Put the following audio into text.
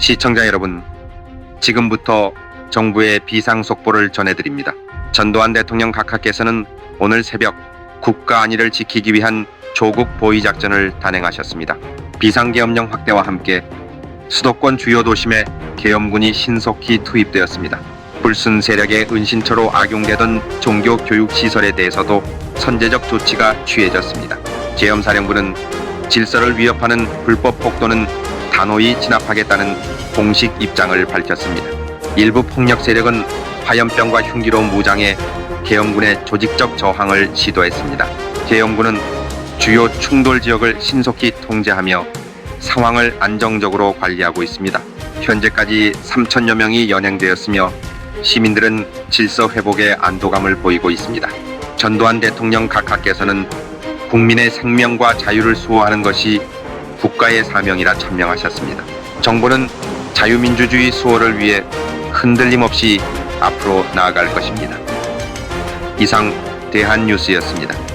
시청자 여러분, 지금부터 정부의 비상 속보를 전해드립니다. 전두환 대통령 각하께서는 오늘 새벽 국가 안위를 지키기 위한 조국 보위 작전을 단행하셨습니다. 비상계엄령 확대와 함께 수도권 주요 도심에 계엄군이 신속히 투입되었습니다. 불순 세력의 은신처로 악용되던 종교 교육 시설에 대해서도 선제적 조치가 취해졌습니다. 계엄사령부는 질서를 위협하는 불법 폭도는 단호히 진압하겠다는 공식 입장을 밝혔습니다. 일부 폭력 세력은 화염병과 흉기로 무장해 계엄군의 조직적 저항을 시도했습니다. 계엄군은 주요 충돌 지역을 신속히 통제하며 상황을 안정적으로 관리하고 있습니다. 현재까지 3천여 명이 연행되었으며 시민들은 질서 회복에 안도감을 보이고 있습니다. 전두환 대통령 각하께서는 국민의 생명과 자유를 수호하는 것이 국가의 사명이라 천명하셨습니다. 정부는 자유민주주의 수호를 위해 흔들림 없이 앞으로 나아갈 것입니다. 이상 대한뉴스였습니다.